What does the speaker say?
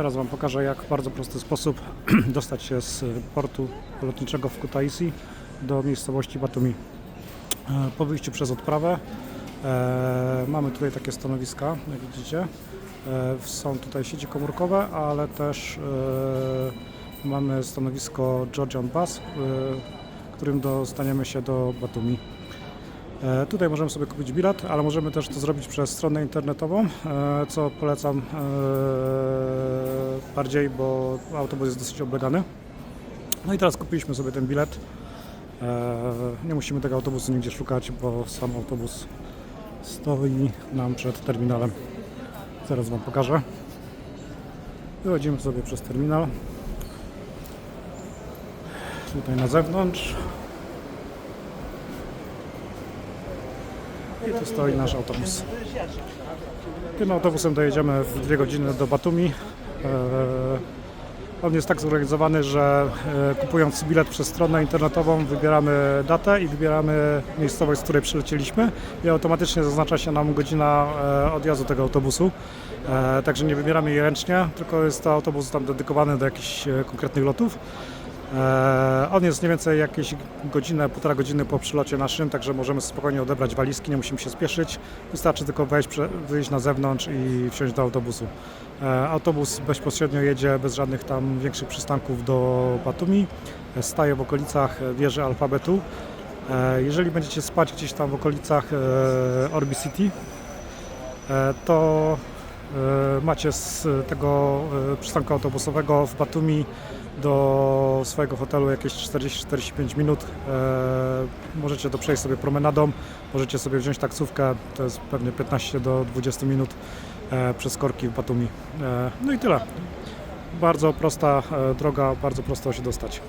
teraz Wam pokażę, jak w bardzo prosty sposób dostać się z portu lotniczego w Kutaisi do miejscowości Batumi. E, Po wyjściu przez odprawę e, mamy tutaj takie stanowiska, jak widzicie. E, Są tutaj sieci komórkowe, ale też mamy stanowisko Georgian Bus, którym dostaniemy się do Batumi. E, Tutaj możemy sobie kupić bilet, ale możemy też to zrobić przez stronę internetową, e, co polecam e, bardziej, bo autobus jest dosyć oblegany. No i teraz kupiliśmy sobie ten bilet. Nie musimy tego autobusu nigdzie szukać, bo sam autobus stoi nam przed terminalem. Zaraz Wam pokażę. Wychodzimy sobie przez terminal. Tutaj na zewnątrz. I tu stoi nasz autobus. Tym autobusem dojedziemy w dwie godziny do Batumi. Eee, On jest tak zorganizowany, że e, kupując bilet przez stronę internetową wybieramy datę i wybieramy miejscowość, z której przylecieliśmy i automatycznie zaznacza się nam godzina e, odjazdu tego autobusu. E, Także nie wybieramy jej ręcznie, tylko jest to autobus tam dedykowany do jakichś e, konkretnych lotów. E, On jest mniej więcej jakieś godzinę, półtora godziny po przylocie naszym, także możemy spokojnie odebrać walizki, nie musimy się spieszyć. Wystarczy tylko wejść, wyjść na zewnątrz i wsiąść do autobusu. E, Autobus bezpośrednio jedzie bez żadnych tam większych przystanków do Batumi. E, Staje w okolicach wieży alfabetu. Jeżeli będziecie spać gdzieś tam w okolicach Orbi City, to macie z tego e, przystanku autobusowego w Batumi do swojego hotelu jakieś 40-45 minut. E, możecie to przejść sobie promenadą, możecie sobie wziąć taksówkę, to jest pewnie 15 do 20 minut e, przez korki w Batumi. E, no i tyle. Bardzo prosta e, droga, bardzo prosto się dostać.